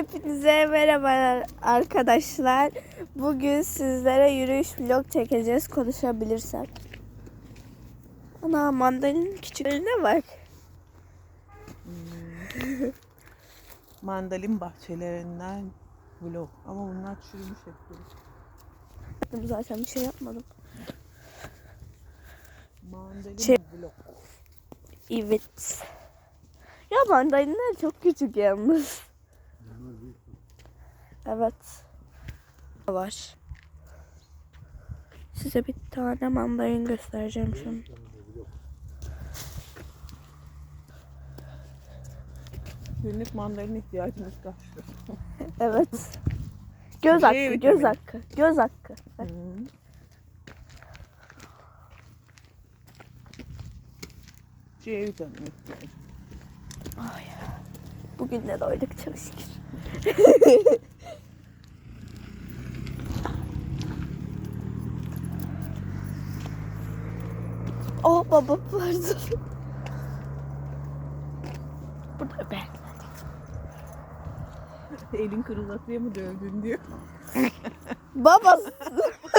Hepinize merhaba arkadaşlar. Bugün sizlere yürüyüş vlog çekeceğiz konuşabilirsem. Ana mandalinin küçüklerine bak. Mandalin bahçelerinden vlog. Ama bunlar çürümüş hep zaten bir şey yapmadım. Mandalin Şey- vlog. Evet. Ya mandalinler çok küçük yalnız. Evet. Var. Size bir tane mandalin göstereceğim şimdi. Günlük mandalin ihtiyacımız karşılıyor. Evet. Göz hakkı, göz hakkı, göz hakkı. Hı. C vitamini ihtiyacı. Bugün de doyduk çok şükür. oh baba pardon. Burada ben. Elin kırılatıyor mu dövdün diyor. Baba.